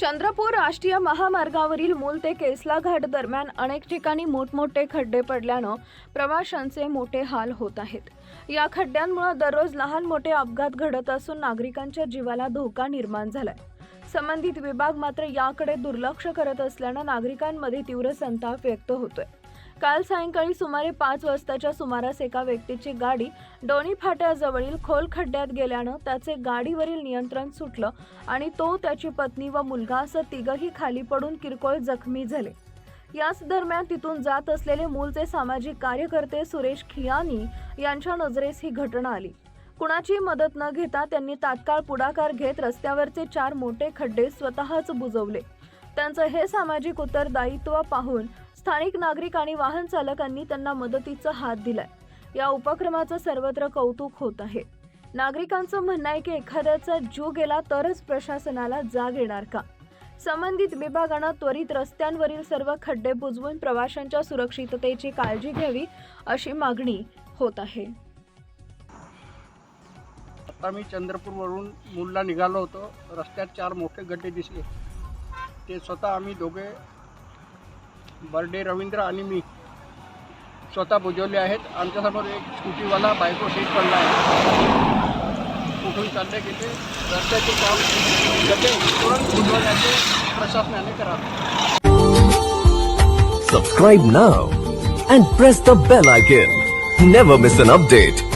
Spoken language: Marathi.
चंद्रपूर राष्ट्रीय महामार्गावरील मूल ते केसला घाट दरम्यान अनेक ठिकाणी मोठमोठे खड्डे पडल्यानं प्रवाशांचे मोठे हाल होत आहेत. या खड्ड्यांमुळे दररोज लहान मोठे अपघात घडत असून नागरिकांच्या जीवाला धोका निर्माण झालाय. संबंधित विभाग मात्र याकडे दुर्लक्ष करत असल्यानं नागरिकांमध्ये तीव्र संताप व्यक्त होतोय. काल सायंकाळी सुमारे पाच वाजताच्या सुमारास एका व्यक्तीची गाडी डोणी फाट्याजवळील खोल खड्ड्यात गेल्यानं त्याचे गाडीवरील नियंत्रण सुटलं आणि तो त्याची पत्नी व मुलगा असं तिघही खाली पडून किरकोळ जखमी झाले. याच दरम्यान तिथून जात असलेले मूलचे सामाजिक कार्यकर्ते सुरेश खियानी यांच्या नजरेस ही घटना आली. कुणाची मदत न घेता त्यांनी तात्काळ पुढाकार घेत रस्त्यावरचे चार मोठे खड्डे स्वतःच बुजवले. त्यांचं हे सामाजिक उत्तरदायित्व पाहून स्थानिक नागरिक आणि वाहन चालकांनी त्यांना मदतीचा हात दिलाय. या उपक्रमाचं सर्वत्र कौतुक होत आहे. नागरिकांचं म्हणणं आहे की एखाद्याचा जीव गेला तरच प्रशासनाला जाग येणार का? संबंधित विभागानं त्वरित रस्त्यांवरील सर्व खड्डे बुजवून प्रवाशांच्या सुरक्षिततेची काळजी घ्यावी अशी मागणी होत आहे. आता मी चंद्रपूरवरून मुलला निघालो होतो. रस्त्यात चार मोठे गड्डे दिसले. ते स्वतः आम्ही दोघे बर्डे रवींद्र आणि मी स्वतः बुजवले आहेत एक स्कूटीवाला बायको सीट पडला आहे कुठून चालले गेले काम तुरंत press the bell icon. Never miss an update.